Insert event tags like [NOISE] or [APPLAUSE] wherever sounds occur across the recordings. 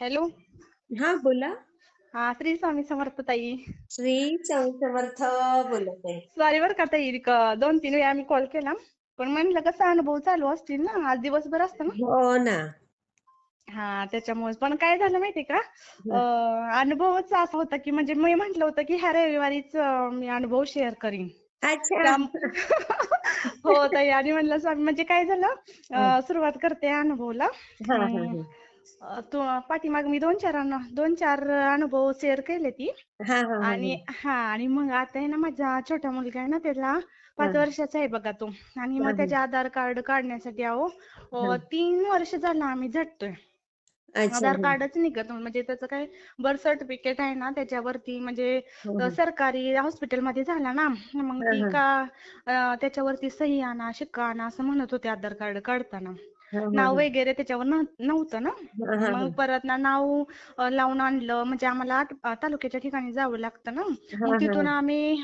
Hello. हा बोला. हा श्री स्वामी समर्थ ताई. श्री स्वामी समर्थ बोलत आहे. सॉरी बरं का ताई दोन तीन वेळा मी कॉल केला. पण म्हणलं कसा अनुभव चालू असतील ना आज दिवसभर असतं ना. हो ना. हा त्याच्यामुळे. पण काय झालं माहितीये का? अनुभवच असा होता की म्हणजे मी म्हंटल होतं की ह्या रविवारीच मी अनुभव शेअर करीन. अच्छा. [LAUGHS] हो ताई आणि म्हणलं स्वामी म्हणजे काय झालं? सुरुवात करते अनुभवला. तो पाठीमाग मी दोन चार दोन चार अनुभव शेअर केले ती हा, हा, हा, आणि हा आणि मग आता आहे ना माझा छोटा मुलगा आहे ना त्याला पाच हा. वर्षाचा आहे बघा तो आणि हा, मग हा. त्याचे आधार कार्ड काढण्यासाठी अहो हा. तीन वर्ष झालं आम्ही झटतोय आधार हा. कार्डच निघत. म्हणजे त्याचं काय बर्थ सर्टिफिकेट आहे ना त्याच्यावरती म्हणजे हा, अं, सरकारी हॉस्पिटलमध्ये झाला ना मग हा, ती हा. का त्याच्यावरती सही आणा शिक्का आणा असं म्हणत होते आधार कार्ड काढताना हा, हा, नाव हा. वगैरे त्याच्यावर नव्ह- नव्हतं ना. हा, हा, मग परत ना नाव लावून आणलं. म्हणजे आम्हाला तालुक्याच्या ठिकाणी जावं लागतं ना. हा, मग हा. तिथून आम्ही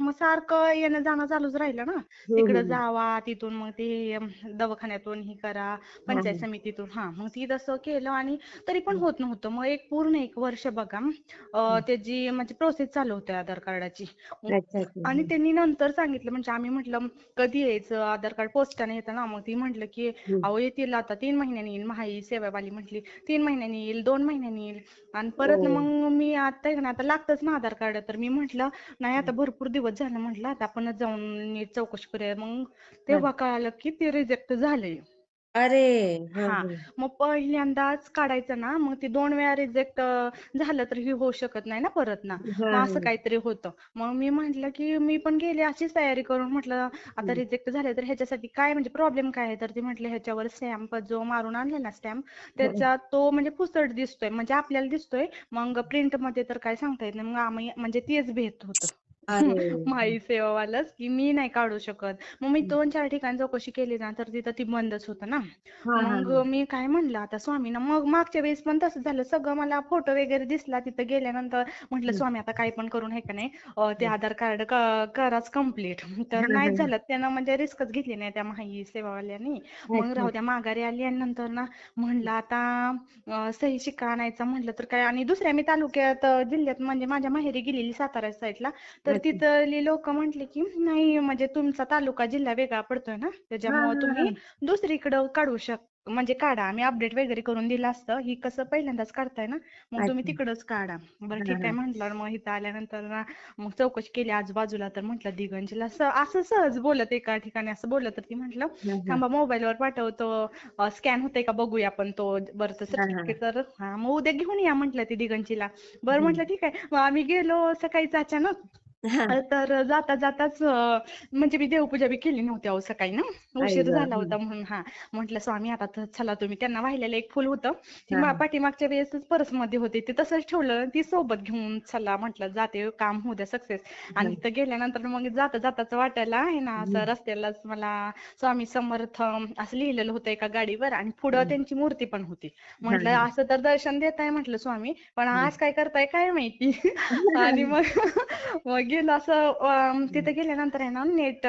मग सारखं येणं जाणं चालूच राहिलं ना. तिकडं. जावा तिथून मग ते दवाखान्यातून ही करा पंचायत हा. समितीतून. हा मग ती तसं केलं आणि तरी पण होत नव्हतं. मग एक पूर्ण एक वर्ष बघा त्याची म्हणजे प्रोसेस चालू होती आधार कार्डाची. आणि त्यांनी नंतर सांगितलं म्हणजे आम्ही म्हटलं कधी यायचं? आधार कार्ड पोस्टाने येतं ना. मग ती म्हटलं की. अहो येतील आता तीन महिन्यांनी येईल महाई सेवावाली म्हटली तीन महिन्यांनी येईल दोन महिन्यांनी येईल. आणि परत हो. मग मी आता आहे ना आता लागतच ना आधार कार्ड. तर मी म्हटलं नाही आता भरपूर दिवस झाले म्हटलं आता आपणच जाऊन नीट चौकशी करूया. मग तेव्हा कळालं की ते रिजेक्ट झालंय. अरे! हा, हा. हा. मग पहिल्यांदाच काढायचं ना मग ते दोन वेळा रिजेक्ट झालं तर ही होऊ शकत नाही ना परत ना. मग असं हा. काहीतरी होतं. मग मी म्हंटल की मी पण गेले अशीच तयारी करून म्हटलं आता. रिजेक्ट झाले तर ह्याच्यासाठी काय म्हणजे प्रॉब्लेम काय आहे? तर ती म्हटलं ह्याच्यावर स्टॅम्प जो मारून आणला ना स्टॅम्प त्याचा तो म्हणजे पुसट दिसतोय म्हणजे आपल्याला दिसतोय. मग प्रिंटमध्ये तर काय सांगता येत नाही. मग आम्ही म्हणजे तेच भेट होतं. [LAUGHS] माई सेवावालंच की मी नाही काढू शकत. मग मी दोन चार ठिकाणी चौकशी केली ना तर तिथं ती बंदच होतं ना. मग. मी काय म्हणलं आता स्वामींना मग मागच्या वेळेस पण तसं झालं. सगळं मला फोटो वगैरे दिसला तिथं गेल्यानंतर. म्हटलं स्वामी आता काही पण करून हे का नाही ते आधार कार्ड कराच कंप्लीट [LAUGHS] तर नाही. झालं. त्यानं म्हणजे रिस्कच घेतली नाही त्या माही सेवावाल्यांनी मग. राहू द्या माघारी आली आणि नंतर ना म्हणलं आता सही शिक्का आणायचा? म्हणलं तर काय? आणि दुसऱ्या मी तालुक्यात जिल्ह्यात म्हणजे माझ्या माहेरी गेलेली सातारा साईडला. तर. तिथली लोक म्हंटले की नाही म्हणजे तुमचा तालुका जिल्हा वेगळा पडतोय ना त्याच्यामुळे तुम्ही. दुसरीकडं काढू शक म्हणजे काढा आम्ही अपडेट वगैरे करून दिलं असतं ही कसं पहिल्यांदाच काढताय ना मग तुम्ही. तिकडच काढा बरं ठीक आहे. म्हटलं मग इथं आल्यानंतर ना मग चौकशी केली आजूबाजूला तर म्हटलं दिगंजीला असं सहज बोलत एका ठिकाणी असं बोलत तर ती म्हटलं. थांबा मोबाईलवर पाठवतो स्कॅन होतंय का बघूया आपण तो हा, हा. सर्टिफिकेट तर हा मग उद्या घेऊन या म्हटलं ती दिगंजीला बरं. म्हटलं ठीक आहे मग आम्ही गेलो सकाळीच अचानक हा. तर जाता जाताच अं, म्हणजे मी देवपूजा बी केली नव्हती अहो सकाळी ना. आई उशीर गं. झाला. होता म्हणून हा. म्हटलं स्वामी आता तर चला तुम्ही. त्यांना वाहिलेलं एक फुल होतं. ती हा, मा- हा. पाठीमागच्या वेळेसच पर्समध्ये होते. ते तसंच ठेवलं ती सोबत घेऊन चला म्हटलं जाते काम होऊ द्या सक्सेस. आणि तिथं गेल्यानंतर मग जाता जाताच वाटायला आहे ना असं रस्त्यालाच मला स्वामी समर्थ. असं लिहिलेलं होतं एका गाडीवर आणि पुढं त्यांची मूर्ती पण होती. म्हटलं हा, हा. असं तर दर्शन देताय म्हटलं स्वामी पण आज काय करताय काय माहिती? [LAUGHS] आणि मग मग गेलो असं तिथे गेल्यानंतर आहे ना नेट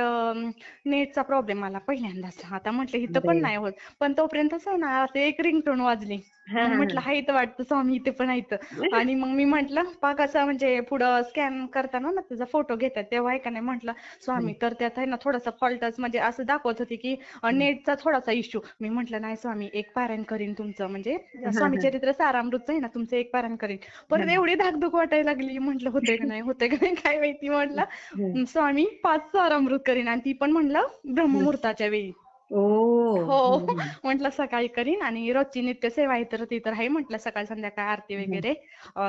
नेटचा प्रॉब्लेम आला पहिल्यांदाच. आता म्हटलं इथं पण. नाही होत. पण तोपर्यंतच आहे ना असं एक रिंगटोन वाजली. हा, हा, म्हटलं हाय इथं वाटतं स्वामी इथे पण आहेत [LAUGHS] आणि मग मी म्हटलं पाक असं म्हणजे पुढं स्कॅन करताना ना त्याचा फोटो घेतात तेव्हा आहे का नाही? म्हटलं स्वामी तर त्यात आहे ना थोडासा फॉल्टच म्हणजे असं दाखवत होती की नेटचा थोडासा इश्यू मी म्हटलं नाही स्वामी एक पारायण करीन तुमचं. म्हणजे हा, स्वामी हा. चरित्र सारामृतचं आहे ना तुमचं एक पारायण करीन. परत एवढी धाकधूक वाटायला लागली. म्हटलं होतंय का नाही? होतंय का नाही? काय माहिती म्हटलं. हम्म. स्वामी पाच सारामृत करीन आणि ती पण म्हणलं ब्रह्ममुहूर्ताच्या वेळी. ओ हो. हम्म. म्हटलं सकाळी करीन आणि रोजची नित्य सेवा आहे तर ती तर आहे म्हटलं सकाळ संध्याकाळ आरती वगैरे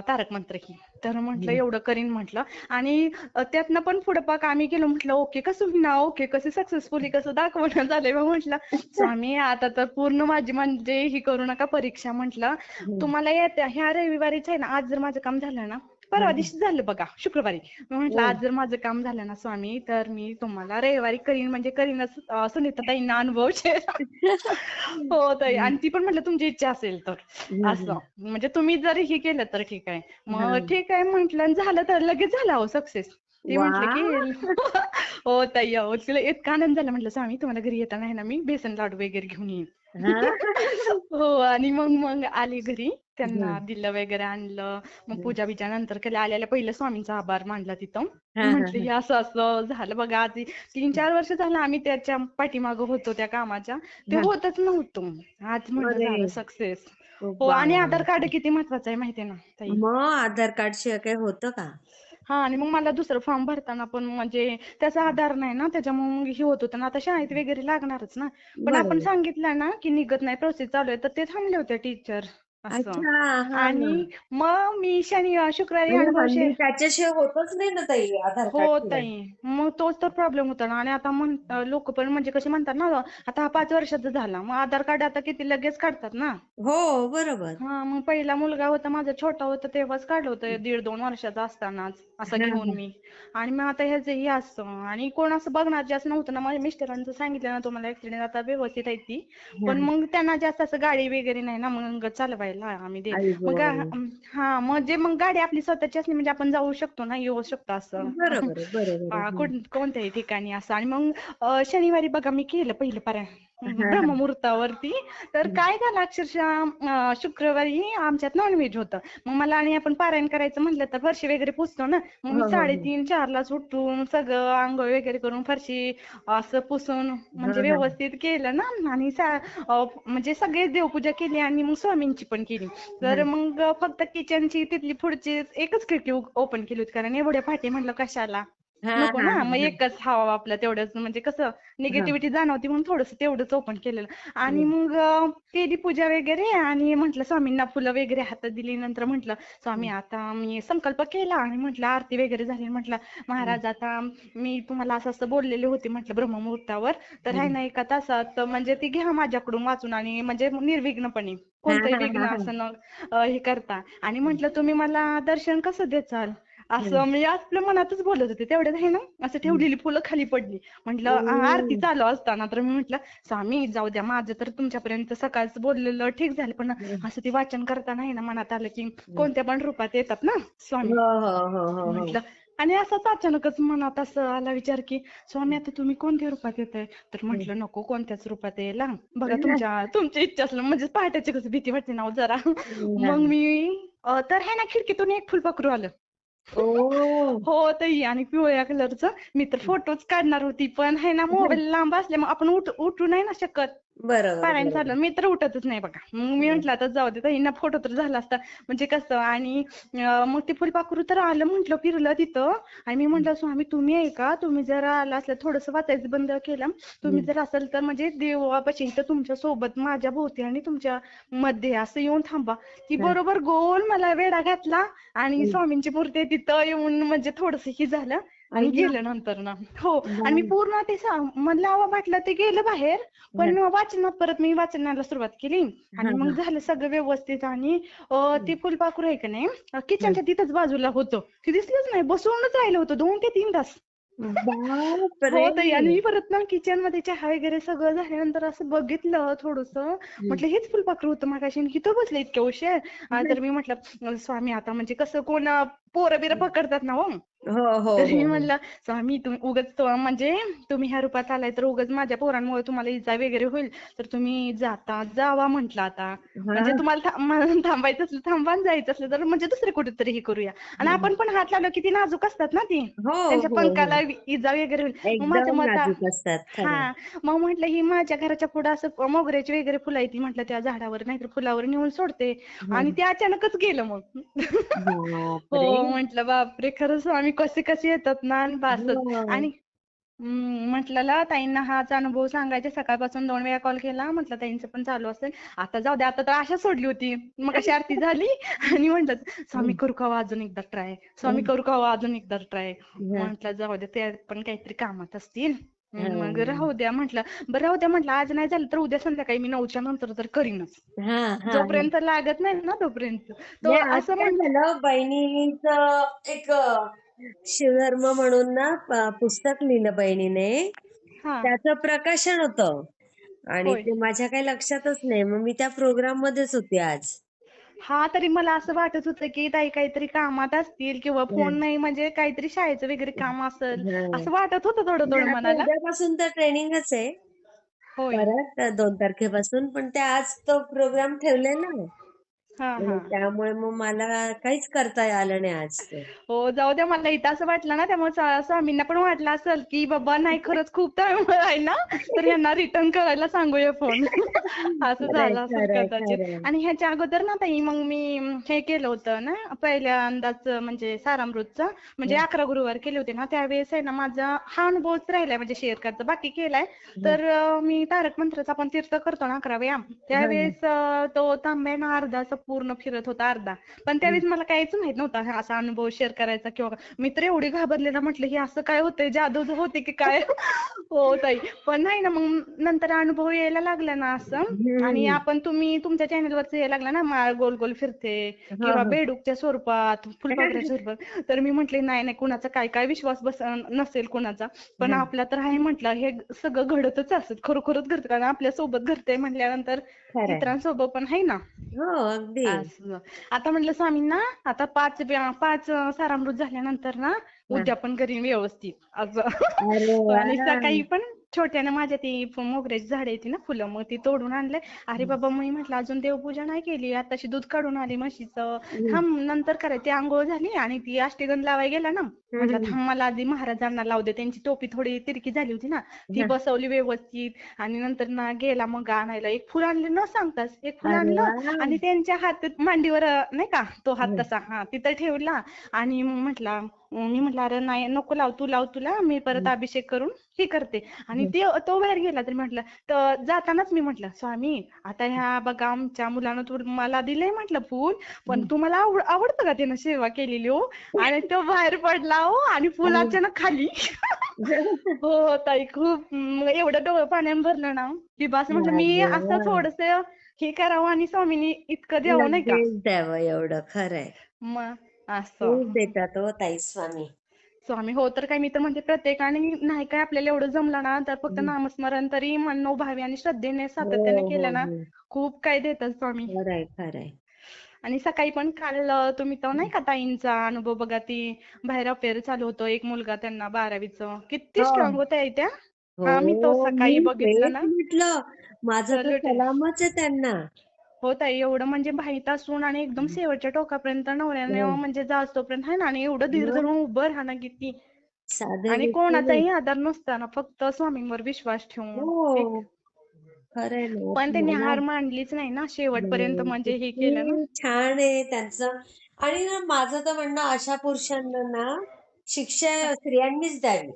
तारक मंत्र ही. तर म्हटलं एवढं करीन म्हटलं. आणि त्यातनं पण पुढं पाक आम्ही गेलो म्हटलं ओके कसं होईना ओके कसं सक्सेसफुली कसं दाखवणं झालंय मग म्हटलं. स्वामी आता तर पूर्ण माझी म्हणजे ही करू नका परीक्षा म्हटलं. तुम्हाला येत्या ह्या रविवारीच आहे ना आज जर माझं काम झालं ना परवा दिवशी झालं बघा शुक्रवारी. मी म्हटलं आज जर माझं काम झालं ना स्वामी तर मी तुम्हाला रविवारी करीन म्हणजे करीनच अं, सुनीताताईंना अनुभव. [LAUGHS] हो ताई. आणि ती पण म्हटलं तुमची इच्छा असेल तर. असं. म्हणजे तुम्ही जरी हे केलं तर ठीक आहे. मग ठीक आहे म्हटलं आणि झालं तर लगेच झालं अहो सक्सेस. ती म्हटलं की [LAUGHS] हो ताई. अहो तिला इतका आनंद झाला. म्हटलं स्वामी तुम्हाला घरी येताना आहे ना मी बेसन लाडू वगैरे घेऊन येईन. हा [LAUGHS] आणि मग मग आली घरी त्यांना. दिलं वगैरे आणलं मग. पूजा बिजा नंतर केलं आल्याला पहिलं स्वामींचा आभार मानला तिथं म्हटलं हा. असं असं झालं बघा आधी तीन चार वर्ष झालं आम्ही त्याच्या पाठीमागं होतो त्या कामाच्या ते. होतच नव्हतं आज म्हणलं अरे. झालं सक्सेस हो आणि आधार. कार्ड किती महत्वाचं आहे माहितीये ना मग आधार कार्ड शिवाय काही होतं का हा आणि मग मला दुसरं फॉर्म भरताना पण म्हणजे त्याचा आधार नाही ना त्याच्यामुळे मग हे होत होतं. ना आता शाळेत वगैरे लागणारच ना. पण आपण सांगितलं ना की निघत नाही प्रोसेस चालू आहे. तर ते थांबले होते टीचर असं. अच्छा हा आणि मग मी शनि शुक्रवारी म्हणजे हल्ली शेअर त्याच्याशिवाय होतच नाही ना ताई आधार कार्ड हो शिवाय. ताई. मग तोच तर प्रॉब्लेम होता ना. आणि आता म्हण लोक पण म्हणजे कसे म्हणतात ना आता हा पाच वर्षाचा झाला. मग आधार कार्ड आता किती लगेच काढतात ना. हो बरोबर. हा मग पहिला मुलगा होता माझा छोटा होता तेव्हाच काढलं होतं. दीड दोन वर्षाचा असतानाच असं हा, घेऊन हा. मी. आणि मग आता ह्याचंही असं आणि कोण असं बघणार जास्त नव्हतं ना. माझ्या मिस्टरांचं सांगितलं ना तुम्हाला ऍक्सिडेंट आता व्यवस्थित आहे ती. पण हा. मग त्यांना जास्त असं गाडी वगैरे नाही ना मग चालवायला. आम्ही दे मग. हा म्हणजे मग गाडी आपली स्वतःची असली म्हणजे आपण जाऊ शकतो ना येऊ शकतो असं बरोबर हा, कोणत्याही ठिकाणी असं आणि मग शनिवारी बघा मी केलं पहिलं पारायण हा. ब्रह्ममुहूर्तावरती. तर. काय झालं अक्षरशः शुक्रवारी आमच्यात नॉनव्हेज होतं. मग मला आणि आपण पारायण करायचं म्हटलं तर फरशी वगैरे पुसतो ना. मग हो मी हो हो साडेतीन चारलाच उठून सगळं आंघोळ वगैरे करून फरशी असं पुसून म्हणजे हा, हा. व्यवस्थित केलं ना. आणि म्हणजे सगळे देवपूजा केली आणि मग स्वामींची पण केली. तर हा. मग फक्त किचनची तिथली पुढची एकच खिडकी ओपन केली होती. कारण एवढ्या पाठी म्हणलं कशाला? हा, नको ना. मग. एकच हवा आपलं तेवढंच. म्हणजे कसं. निगेटिव्हिटी जाणवती म्हणून थोडस तेवढंच ओपन केलेलं. आणि. मग केली पूजा वगैरे आणि म्हटलं स्वामींना फुलं वगैरे हातात दिली नंतर म्हटलं स्वामी आता मी संकल्प केला आणि म्हटलं आरती वगैरे झाली. म्हटलं महाराज आता मी तुम्हाला असं असं बोललेले होते. म्हटलं ब्रह्ममुहूर्तावर. तर आहे. ना एका तासात म्हणजे ती घ्या माझ्याकडून वाचून आणि म्हणजे निर्विघ्नपणे कोणतंही विघ्न. असं हे करता. आणि म्हटलं तुम्ही मला दर्शन कसं देचाल? असं हम्म. मी आपल्या मनातच बोलत होते तेवढ्यात आहे ना असं ठेवलेली फुलं खाली पडली. म्हटलं आ- आरती. चालू असताना तर मी म्हटलं स्वामी जाऊ द्या माझं तर तुमच्यापर्यंत सकाळचं बोललेलं ठीक झालं पण. असं ते वाचन करताना आहे ना मनात आलं की कोणत्या पण रूपात येतात ना स्वामी. हो हो हो हो हो. म्हटलं आणि असंच अचानकच मनात असं आला विचार की स्वामी आता तुम्ही कोणत्या रूपात येताय? तर म्हटलं नको कोणत्याच रूपात यायला. बघा तुमच्या तुमची इच्छा असलं म्हणजे पहाटेची कसं भीती वाटते ना हो जरा. मग मी तर आहे ना खिडकीतून एक फुलपाखरू आलं. [LAUGHS] हो. ताई. आणि पिवळ्या कलरचं मी तर फोटोच काढणार होती पण आहे ना मोबाईल लांब असल्यामुळे आपण उठ उठू नाही ना शकत. बरोबर पारायण बरोबर. मी तर उठतच नाही बघा. मग मी म्हंटल आता जाऊ दे. ताईंना फोटो तर झाला असता. म्हणजे कसं आणि अं, मग ते फुलपाखरू तर आलं म्हंटल फिरलं तिथं. आणि मी म्हंटल स्वामी तुम्ही आहे का? तुम्ही जर आला असलं थोडस वाचायचं बंद केलं तुम्ही जर असेल तर म्हणजे देवापाशी इथं तुमच्यासोबत माझ्या भोवती आणि तुमच्या मध्ये असं येऊन थांबा. ती हा. बरोबर गोल मला वेढा घातला. आणि हम्म. स्वामींची मूर्ती आहे तिथं येऊन म्हणजे थोडस हे झालं. आणि. गेलं. नंतर ना. हो आणि मी. पूर्ण ते म्हणलं अहो वाटलं ते गेलं बाहेर पण वाचनात परत मी वाचनाला सुरुवात केली. आणि मग. झालं सगळं व्यवस्थित आणि ते फुलपाखरू आहे का नाही किचनच्या तिथंच बाजूला होतं. ते दिसलंच नाही बसूनच राहिलं होतं दोन ते तीन तास. हो आणि मी परत ना किचनमध्ये चहा वगैरे सगळं झाल्यानंतर असं बघितलं थोडस. म्हटलं हेच फुलपाखरू होतं मागाशी इथं बसलं इतक्या उशीर. तर मी म्हटलं स्वामी आता म्हणजे कसं कोण पोरं बिरं पकडतात ना हो. हो हो तर मी हो म्हणलं स्वामी तुम्ही उगाच म्हणजे तुम्ही ह्या रूपात आलाय तर उगाच माझ्या पोरांमुळे तुम्हाला इजा वगैरे होईल. तर तुम्ही जाता जावा म्हंटल आता. म्हणजे तुम्हाला थांबायचं असलं थांबा जायचं असलं तर म्हणजे दुसरे कुठेतरी हे करूया. आणि आपण पण हात लावलं किती नाजूक असतात ना ती. हो त्यांच्या हो, पंखाला हो. इजा वगैरे होईल. माझ्या एकदम मता नाजूक असतात खरं. हा. मग म्हटलं ही माझ्या घराच्या पुढे असं मोगऱ्याची वगैरे फुलं आहे ती म्हटलं त्या झाडावर नाहीतर फुलावर नेऊन सोडते. आणि ते अचानकच गेलं मग. बापरे. हो म्हंटल बापरे! खरंच स्वामी कसे कसे येतात ना आणि हो. आणि म्हटलं ताईंना हाच अनुभव सांगायचा. सकाळपासून दोन वेळा कॉल केला. म्हटलं ताईंचं पण चालू असेल. आता जाऊ दे आता तर आशा सोडली होती. मग अशी आरती झाली. [LAUGHS] आणि म्हटलं स्वामी करू का हो अजून एकदा ट्राय? स्वामी करू का अजून एकदा ट्राय? म्हटलं जाऊ दे ते पण काहीतरी कामात असतील. मग राहू द्या म्हटलं. बरं राहू द्या म्हटलं आज नाही झालं तर उद्या संध्याकाळी मी नऊच्या नंतर तर करीनच. जोपर्यंत लागत नाही ना तोपर्यंत. तो असं काय म्हण झालं बहिणीचं एक शिवधर्म म्हणून ना पुस्तक लिहिलं बहिणीने. त्याचं प्रकाशन होतं. आणि. ते माझ्या काही लक्षातच नाही. मग मी त्या प्रोग्राम मध्येच होते आज. हा तरी मला असं वाटत होतं की ताई काहीतरी कामात असतील किंवा फोन नाही म्हणजे काहीतरी शाळेचं वगैरे काम असेल हा. असं वाटत होतं थोडं थोडं मनाला. उद्यापासून तर ट्रेनिंगच आहे. होय. परत दोन तारखेपासून पण ते आज तो प्रोग्राम ठेवलेला हा हा. त्यामुळे मग मला काहीच करता आलं नाही आज ते हो जाऊ द्या मला इथं असं वाटलं ना त्यामुळे स्वामींना पण वाटलं असेल की बाबा नाही खरंच खूप टाइम आहे ना तर यांना रिटर्न करायला सांगूया फोन [LAUGHS] असं झालं असेल खरंय कदाचित. आणि ह्याच्या अगोदर ना ताई मग मी हे केलं होतं ना पहिल्यांदाच म्हणजे सारामृतचं म्हणजे अकरा गुरुवार केले होते ना त्यावेळेस आहे ना माझा हा अनुभवच राहिलाय म्हणजे शेअर करायचा बाकी केलाय. तर अं, मी तारक मंत्राचा पण तीर्थ करतो ना अकरा व्यायाम हं, त्यावेळेस अं, तो तांब्या ना अर्धा असं पूर्ण फिरत होता अर्धा. पण. त्यावेळेस मला काहीच माहीत नव्हतं. हा असा अनुभव शेअर करायचा किंवा मी तर एवढी घाबरले ना म्हटलं हे असं काय होतंय? जादू होते की काय? [LAUGHS] हो ताई. पण नाही ना मग नंतर अनुभव यायला लागला ना असं. आणि. आपण तुम्ही तुमच्या चॅनलवरच यायला लागला ना माळ गोल गोल फिरते किंवा बेडूकच्या स्वरूपात फुलपाखराच्या [LAUGHS] स्वरूपात. तर मी म्हटले नाही नाही कुणाचा काय काय विश्वास बस नसेल कुणाचा. पण. आपला तर आहे म्हटलं. हे सगळं घडतच असत. खरोखरच घडतं. कारण आपल्यासोबत घडतंय म्हटल्यानंतर इतरांसोबत पण आहे ना? हो अगदी. असं. आता म्हटलं स्वामींना आता पाच पाच सारामृत झाल्यानंतर ना. उद्यापन करीन व्यवस्थित असं. [LAUGHS] आणि सकाळी पण छोट्यानं माझ्या ती फ- मोगऱ्याची झाडे येते ना फुलं मग ती तोडून आणले अरे बाबा मी म्हटलं अजून देवपूजा नाही केली आताशी दूध काढून आली म्हशीचं. थांब नंतर करायची आंघोळ झाली आणि ती अष्टगंध लावायला गेला ना. म्हटलं. थांब मला आधी महाराजांना लावू दे. त्यांची टोपी थोडी तिरकी झाली होती ना. ती. बसवली व्यवस्थित आणि नंतर ना गेला मग आणायला. एक फुल आणले न सांगताच. एक फुल अरे आणलं वा. आणि त्यांच्या हातात मांडीवर अं, नाही का तो हात. तसा हा तिथं ठेवला आणि मग म्हटला मी म्हटलं अरे नाही नको लाव तू लाव तुला मी परत. अभिषेक करून हे करते. आणि. ते तो बाहेर गेला तर म्हटलं तर जातानाच मी म्हटलं स्वामी आता ह्या बघा आमच्या मुलानं तू मला दिलंय म्हटलं फुल पण. तुम्हाला आवड आवडतं का त्यानं सेवा केलेली हो? आणि तो [LAUGHS] बाहेर पडला हो आणि फुल आणि अचानक खाली. हो [LAUGHS] हो ताई खूप एवढं डोळं पाण्याने भरलं ना की बस म्हटलं मी असं थोडस हे करावं आणि स्वामींनी इतकं द्यावं नाही का? द्यावं एवढं खरंय. मग खूप देतात हो ताई. स्वामी. स्वामी हो तर काय मी तर म्हणते प्रत्येकाने नाही काय आपल्याला एवढं जमलं ना तर फक्त. नामस्मरण तरी मनोभावी आणि श्रद्धेने हो सातत्याने हो केलं ना खूप काय देतात स्वामी. खरंय खरंय. आणि सकाळी पण काल अं, तुम्ही तो नाही का ताईंचा अनुभव बघा ती बाहेर अफेअर चालू होतं एक मुलगा त्यांना बारावीचं. किती स्ट्रॉंग होत्या त्या हा मी तो सकाळी बघितलं ना. म्हटलं माझं तर सलामच आहे त्यांना. हो ताई एवढं म्हणजे माहीत असून आणि एकदम शेवटच्या टोकापर्यंत नवऱ्याने हो. म्हणजे जास्तोपर्यंत आहे ना आणि एवढं धीर धरून उभं राहणं किती. आणि कोणाचाही आधार नसताना फक्त स्वामींवर विश्वास ठेवून. हो. ना पण त्यांनी हार मानलीच नाही ना शेवटपर्यंत म्हणजे हे केलं ना. छान आहे त्यांचं. आणि ना माझं तर म्हणणं अशा पुरुषांना ना शिक्षा स्त्रियांनीच द्यावी.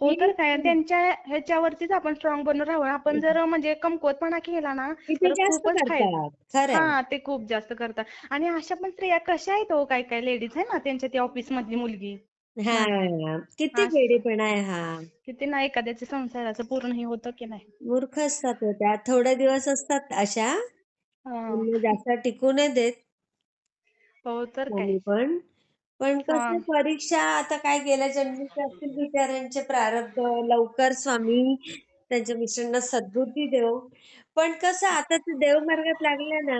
हो तर काय त्यांच्या ह्याच्यावरतीच आपण स्ट्रॉंग बनून राहावं. आपण जर म्हणजे कमकुवतपणा केला ना किती तर खूपच हा ते खूप जास्त करतात. आणि अशा पण स्त्रिया कशा आहेत हो काय काय लेडीज आहे ना त्यांच्या ती ऑफिस मधली मुलगी? हा किती असं वेडेपणा आहे हा. किती ना एखाद्याच्या संसाराचं पूर्ण हे होतं की नाही? मूर्ख असतात हो त्या. थोडे दिवस असतात अशा. जास्त टिकू नाही देत. हो तर काय. कोणी पण हा. कसं परीक्षा आता काय गेल्या जन्मीचे असतील बिचाऱ्यांचे प्रारब्ध लवकर स्वामी त्यांच्या मिस्टरांना सद्बुद्धी देव. पण कसं आता ते देव मार्गात लागल्या ना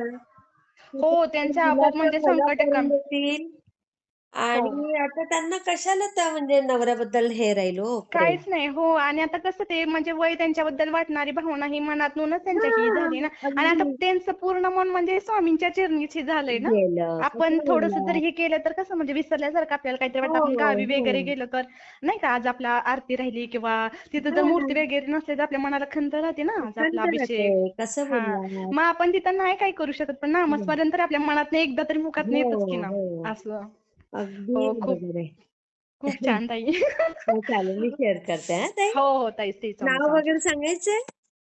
की हो त्यांच्या आपोआप म्हणजे संकट करून कमी देतील हो. आणि आता त्यांना कशाला त्या म्हणजे नवऱ्याबद्दल हे राहील हो प्रेम? काहीच नाही हो. आणि आता कसं ते म्हणजे वय त्यांच्याबद्दल वाटणारी भावना ही मनातूनच त्यांच्या ही हा झाली ना. आणि आता अगदी. त्यांचं पूर्ण मन म्हणजे स्वामींच्या चरणीच हे झालंय ना. गेलं आपण थोडस जरी हे केलं तर कसं म्हणजे विसरल्यासारखं आपल्याला काहीतरी वाटतं आपण हो गावी वगैरे गेलो तर नाही का आज आपला आरती राहिली किंवा तिथं जर हा मूर्ती वगैरे नसली तर आपल्या मनाला खंत राहते ना आज आपला खंत अभिषेक. कसं हा. मग आपण तिथं नाही काय करू शकत पण. नामस्मरण तर आपल्या मनात एकदा तरी मुखात हो येतच की ना हो. असं. अगदी हो खूप बरोबर आहे. खूप छान ताई. [LAUGHS] हो चालेल मी शेअर करते हा ताई. हो हो ताई स्वामी नाव वगैरे सांगायचंय?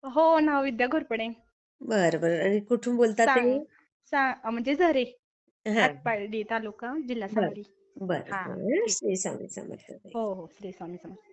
हो नाव विद्या घोरपडे. बरं बरं आणि कुठून बोलता ते सांग सा म्हणजे झरे हा. आटपाडी तालुका जिल्हा बरं सांगली. बरं हा बरं ठीक. श्री स्वामी समर्थ ताई. हो हो श्री स्वामी समर्थ.